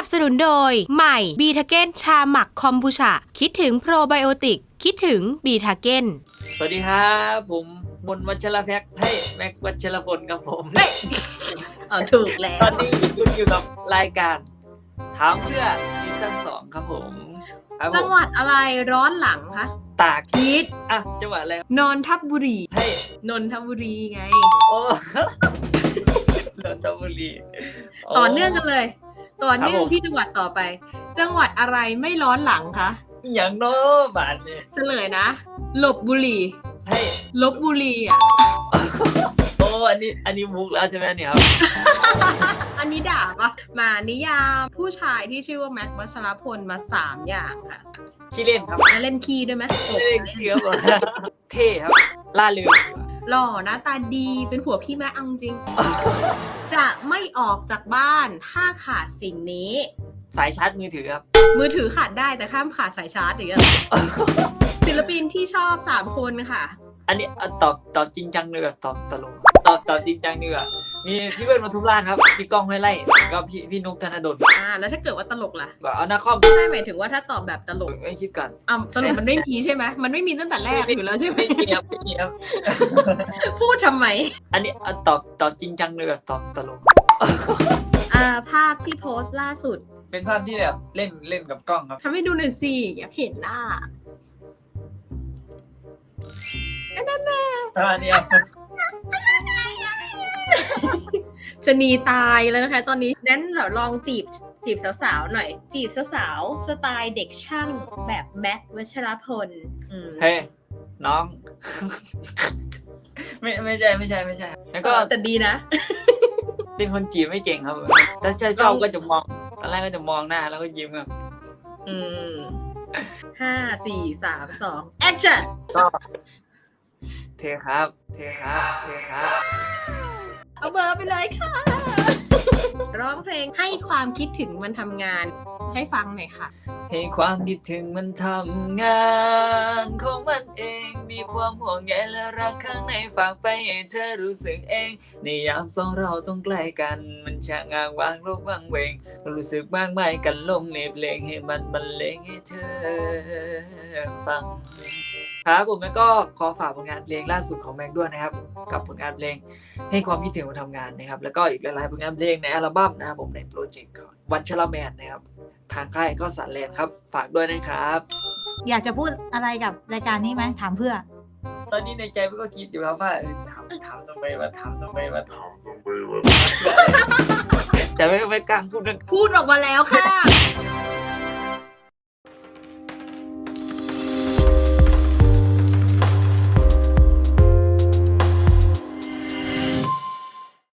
นับสนุนโดย ใหม่บีทาเก้นชาหมักคอมบูชา คิดถึงโปรไบโอติก คิดถึงบีทาเก้นสวัสดีครับ ผมมนต์วัชรแพ็กให้แม็กวัชรพลครับผมอ๋อถูกแล้ว ตอนนี้คุณอยู่กับรายการ ถามเพื่อซีซั่นสองครับผมครับผมจังหวัดอะไรร้อนหลังคะตากพีทอะจังหวัดอะไรครับนนทบุรีให้นนทบุรีไง โอ้นนทบุรีโต่อเนื่องกันเลย ต่อเนื่อครังบผมที่จังหวัดต่อไป จังหวัดอะไรไม่ร้อนหลังคะอย่างโน้บานเนี่ยเฉลยนะลบบุรีให้ลบบุรีอะโอ้อันนี้อันนี้มุกแล้วใช่ไหมเนี่ยครับอันนี้ด่าปะมานิยามผู้ชายที่ชื่อว่าแม็กซ์วัชรพลมาสามอย่างค่ะชื่อเล่นครับแล้วเล่นคีย์ด้วยไหมไม่ได้เคียวเท่ครับล่าเริง หล่อหน้าตาดีเป็นผัวพี่แม่เอาจริง จะไม่ออกจากบ้านถ้าขาดสิ่งนี้ สายชาร์จมือถือครับ มือถือขาดได้แต่ข้ามขาดสายชาร์จอย่างเงี้ยเหรอศิลปินที่ชอบสามคนค่ะ อันนี้เอาตอบตอบจริงจังเลยแบบตอบตลกตอบตอบจริงจังดีกว่า มีพี่เบิ้ลมาทุบร้านครับพี่ก้องห้วยไล่แล้วก็พี่พี่นุกธนดลอ่าแล้วถ้าเกิดว่าตลกล่ะก็เอาหน้าคอมใช่หมายถึงว่าถ้าตอบแบบตลกไม่คิดก่อนอะสรุปมันไม่มีใช่ไหมมันไม่มีตั้งแต่แรกอยู่แล้วใช่ไหมไม่มีครับไม่มีครับพูดทำไม อันนี้เอาตอบตอบจริงจังเลยแบบตอบตลกอ่าภาพที่โพสต์ล่าสุด เป็นภาพที่แบบเล่นเล่นกับกล้องครับทำให้ดูหน่อยสิอยากเห็นหน้าอันนี้ครับ ชะนีตายแล้วนะคะ ตอนนี้นั้นเราลองจีบจีบสาวๆหน่อย จีบสาวๆสไตล์เด็กช่างแบบแม็กซ์วัชรพลอืมเฮ้ยน้อง ไม่ไม่ใช่ไม่ใช่ไม่ใช่ แล้วก็เออแต่ดีนะ เป็นคนจีบไม่เก่งครับถ้าชอบก็จะมองตอนแรกก็จะมองหน้าแล้วก็ยิ้มครับอืมห้าสี่สามสองแอคชั่นก็เทครับ เทครับ เทครับ เอาเบอร์ไปเลยค่ะ ร้องเพลงให้ความคิดถึงมันทำงาน ให้ฟังหน่อยค่ะ ให้ความคิดถึงมันทำงานของมันเอง มีความห่วงใยและรักข้างในฝากไปให้เธอรู้สึกเอง ในยามสองเราต้องใกล้กัน มันช่างอ้างว้างโลกว่างเวง รู้สึกมากมายกันลงในเพลงให้มันบรรเลงให้เธอฟัง ครับผมแล้วก็ขอฝากผลงานเพลงล่าสุดของแม็กด้วยนะครับ กับผลงานเพลงให้ความคิดถึงมาทำงานนะครับ แล้วก็อีกหลายๆผลงานเพลงในอัลบั้มนะครับผมในโปรเจกต์ของวันชลแมนนะครับ ทางค่ายก็สันแลนด์ครับ ฝากด้วยนะครับ อยากจะพูดอะไรกับรายการนี้ไหมถามเพื่อ ตอนนี้ในใจพี่ก็คิดอยู่ครับว่าเออถามถามทำไมมาถามทำไมมาถามทำไมมาแต่ไม่ไม่กล้าพูดเรื่องพูดออกมาแล้วค่ะ